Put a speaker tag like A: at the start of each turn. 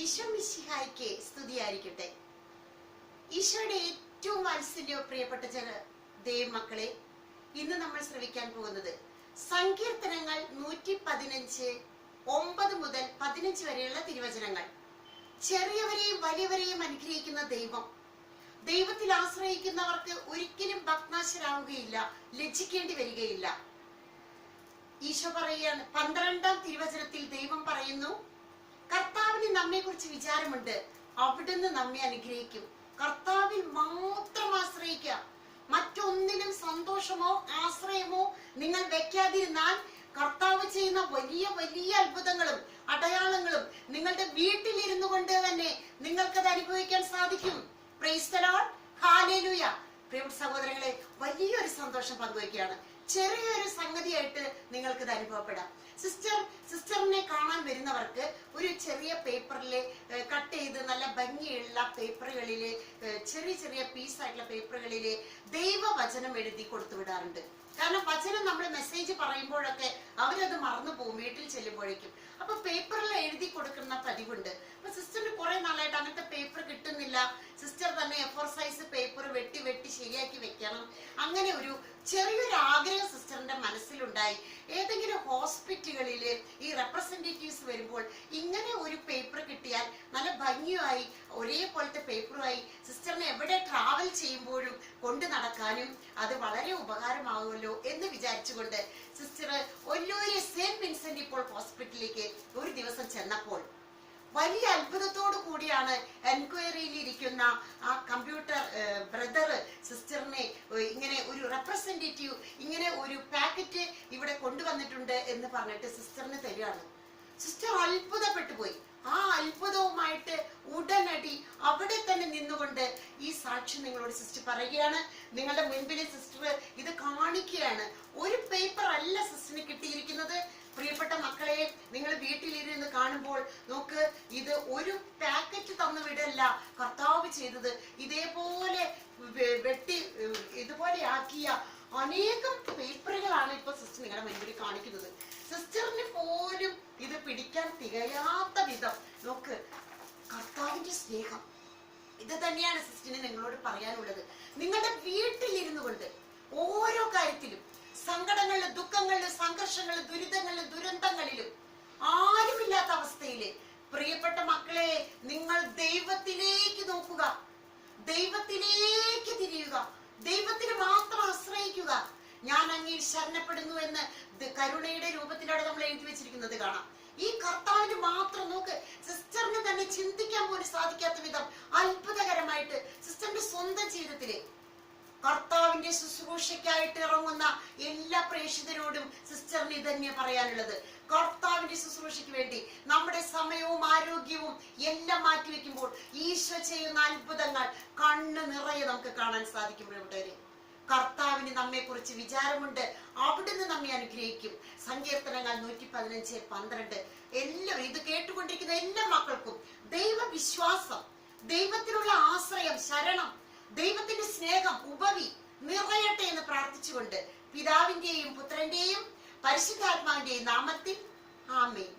A: ഈശോ മിശിഹായ്ക്ക് സ്തുതിയായിരിക്കട്ടെ. ഈശോയുടെ ഏറ്റവും വാത്സല്യവും പ്രിയപ്പെട്ട ജന ദൈവമക്കളെ ഇന്ന് നമ്മൾ ശ്രവിക്കാൻ പോകുന്നത് സങ്കീർത്തനങ്ങൾ നൂറ്റി പതിനഞ്ച് ഒമ്പത് മുതൽ പതിനഞ്ച് വരെയുള്ള തിരുവചനങ്ങൾ. ചെറിയവരെയും വലിയവരെയും അനുഗ്രഹിക്കുന്ന ദൈവം. ദൈവത്തിൽ ആശ്രയിക്കുന്നവർക്ക് ഒരിക്കലും ഭക്നാശരാകുകയില്ല ലജ്ജിക്കേണ്ടി വരികയില്ല. ഈശോ പറയുകയാണ് പന്ത്രണ്ടാം തിരുവചനത്തിൽ കർത്താവിന് നമ്മെ കുറിച്ച് വിചാരമുണ്ട്. അവിടുന്ന് നമ്മെ അനുഗ്രഹിക്കും. കർത്താവിൽ മാത്രം ആശ്രയിക്കുക. മറ്റൊന്നിലും സന്തോഷമോ ആശ്രയമോ നിങ്ങൾ വെക്കാതിരുന്നാൽ കർത്താവ് ചെയ്യുന്ന വലിയ വലിയ അത്ഭുതങ്ങളും അടയാളങ്ങളും നിങ്ങളുടെ വീട്ടിലിരുന്നു കൊണ്ട് തന്നെ നിങ്ങൾക്കത് അനുഭവിക്കാൻ സാധിക്കും. പ്രിയ സഹോദരങ്ങളെ വലിയൊരു സന്തോഷം പങ്കുവയ്ക്കുകയാണ്. ചെറിയൊരു സംഗതിയായിട്ട് നിങ്ങൾക്ക് അനുഭവപ്പെടാം. സിസ്റ്റർ സിസ്റ്ററിനെ കാണാൻ വരുന്നവർക്ക് ഒരു ചെറിയ പേപ്പറിൽ കട്ട് ചെയ്ത് നല്ല ഭംഗിയുള്ള പേപ്പറുകളിൽ ചെറിയ ചെറിയ പീസായിട്ടുള്ള പേപ്പറുകളിൽ ദൈവവചനം എഴുതി കൊടുത്തു വിടാറുണ്ട്. കാരണം വചനം നമ്മൾ മെസ്സേജ് പറയുമ്പോഴൊക്കെ അവരത് മറന്നു പോകും വീട്ടിൽ ചെല്ലുമ്പോഴേക്കും. അപ്പൊ പേപ്പറിൽ എഴുതി കൊടുക്കുന്ന പതിവുണ്ട്. അപ്പൊ സിസ്റ്ററിന് കുറെ നാളായിട്ട് അങ്ങനത്തെ പേപ്പർ കിട്ടുന്നില്ല. സിസ്റ്റർ തന്നെ എഫോർ സൈസ് പേപ്പർ വെട്ടി വെട്ടി ശരിയാക്കി വെക്കണം. അങ്ങനെ ഒരു ചെറിയൊരു ആഗ്രഹം സിസ്റ്ററിന്റെ മനസ്സിലുണ്ടായി. ഏതെങ്കിലും ഹോസ്പിറ്റലുകളിൽ ഈ റെപ്രസെന്റേറ്റീവ്സ് വരുമ്പോൾ ഇങ്ങനെ ഒരു പേപ്പർ കിട്ടിയാൽ നല്ല ഭംഗിയായി ഒരേപോലത്തെ പേപ്പറുമായി സിസ്റ്ററിനെ എവിടെ ട്രാവൽ ചെയ്യുമ്പോഴും കൊണ്ടു നടക്കാനും അത് വളരെ ഉപകാരമാകുമല്ലോ എന്ന് വിചാരിച്ചുകൊണ്ട് സിസ്റ്റർ ഒല്ലൂരി സെന്റ് വിൻസെന്റ് ഇപ്പോൾ ഹോസ്പിറ്റലിലേക്ക് ഒരു ദിവസം ചെന്നപ്പോൾ വലിയ അത്ഭുതത്തോടു കൂടിയാണ് എൻക്വയറിയിൽ ഇരിക്കുന്ന ആ കമ്പ്യൂട്ടർ ബ്രദർ സിസ്റ്ററിനെ ഇങ്ങനെ ഒരു റെപ്രസെന്റേറ്റീവ് ഇങ്ങനെ ഒരു പാക്കറ്റ് ഇവിടെ കൊണ്ടുവന്നിട്ടുണ്ട് എന്ന് പറഞ്ഞിട്ട് സിസ്റ്ററിന് തരികയാണ്. സിസ്റ്റർ അത്ഭുതപ്പെട്ടു പോയി. ആ അത്ഭുതവുമായിട്ട് ഉടനടി അവിടെ തന്നെ നിന്നുകൊണ്ട് ഈ സാക്ഷി നിങ്ങളോട് സിസ്റ്റർ പറയുകയാണ്. നിങ്ങളുടെ മുൻപിലെ സിസ്റ്റർ ഇത് കാണിക്കുകയാണ്. ഒരു പേപ്പർ അല്ല സിസ്റ്ററിന് കിട്ടിയിരിക്കുന്നത്. പ്രിയപ്പെട്ട മക്കളെ നിങ്ങൾ വീട്ടിലിരുന്ന് കാണുമ്പോൾ നോക്ക് ഇത് ഒരു പാക്കറ്റ് തന്നു വിടല്ല. കർത്താവ് ചെയ്തത് ഇതേപോലെ വെട്ടി ഇതുപോലെ ആക്കിയ അനേകം പേപ്പറുകളാണ് ഇപ്പൊ സിസ്റ്റർ നിങ്ങളുടെ മുൻപിൽ കാണിക്കുന്നത്. സിസ്റ്ററിന് പോലും ഇത് പിടിക്കാൻ തികയാത്ത വിധം. നോക്ക് കർത്താവിന്റെ സ്നേഹം. ഇത് തന്നെയാണ് സിസ്റ്ററിന് നിങ്ങളോട് പറയാനുള്ളത്. നിങ്ങളുടെ വീട്ടിലിരുന്നു കൊണ്ട് ഓരോ കാര്യത്തിലും സങ്കടങ്ങളിലും ദുഃഖങ്ങളിലും സംഘർഷങ്ങളിലും ദുരിതങ്ങളിലും ദുരന്തങ്ങളിലും പ്രിയപ്പെട്ട മക്കളെ നിങ്ങൾ ദൈവത്തിലേക്ക് നോക്കുക. ദൈവത്തിലേക്ക് തിരിയുക. ദൈവത്തിന് മാത്രം ആശ്രയിക്കുക. ഞാൻ അങ്ങിൽ ശരണപ്പെടുന്നു എന്ന് കരുണയുടെ രൂപത്തിലാണ് നമ്മൾ എഴുതി വെച്ചിരിക്കുന്നത് കാണാം. ഈ കർത്താവിന് മാത്രം നോക്ക്. സിസ്റ്ററിന് തന്നെ ചിന്തിക്കാൻ പോലും സാധിക്കാത്ത വിധം അത്ഭുതകരമായിട്ട് സിസ്റ്ററിന്റെ സ്വന്തം ജീവിതത്തിലെ കർത്താവിന്റെ ശുശ്രൂഷയ്ക്കായിട്ട് ഇറങ്ങുന്ന എല്ലാ പ്രേക്ഷിതരോടും സിസ്റ്ററിന് ഇതന്നെ പറയാനുള്ളത്. കർത്താവിന്റെ ശുശ്രൂഷയ്ക്ക് വേണ്ടി നമ്മുടെ സമയവും ആരോഗ്യവും എല്ലാം മാറ്റിവെക്കുമ്പോൾ ഈശോ ചെയ്യുന്ന അത്ഭുതങ്ങൾ കണ്ണ് നിറയെ നമുക്ക് കാണാൻ സാധിക്കും പ്രിയപ്പെട്ടവരെ. കർത്താവിന് നമ്മെ കുറിച്ച് വിചാരമുണ്ട്. അവിടുന്ന് നമ്മെ അനുഗ്രഹിക്കും. സങ്കീർത്തനങ്ങൾ നൂറ്റി പതിനഞ്ച് പന്ത്രണ്ട്. എല്ലാം ഇത് കേട്ടുകൊണ്ടിരിക്കുന്ന എല്ലാ മക്കൾക്കും ദൈവവിശ്വാസം ദൈവത്തിനുള്ള ആശ്രയം ശരണം ദൈവത്തിന്റെ സ്നേഹം ഉപവി നിറയട്ടെ എന്ന് പ്രാർത്ഥിച്ചുകൊണ്ട് പിതാവിന്റെയും പുത്രന്റെയും പരിശുദ്ധാത്മാവിന്റെയും നാമത്തിൽ ആമേൻ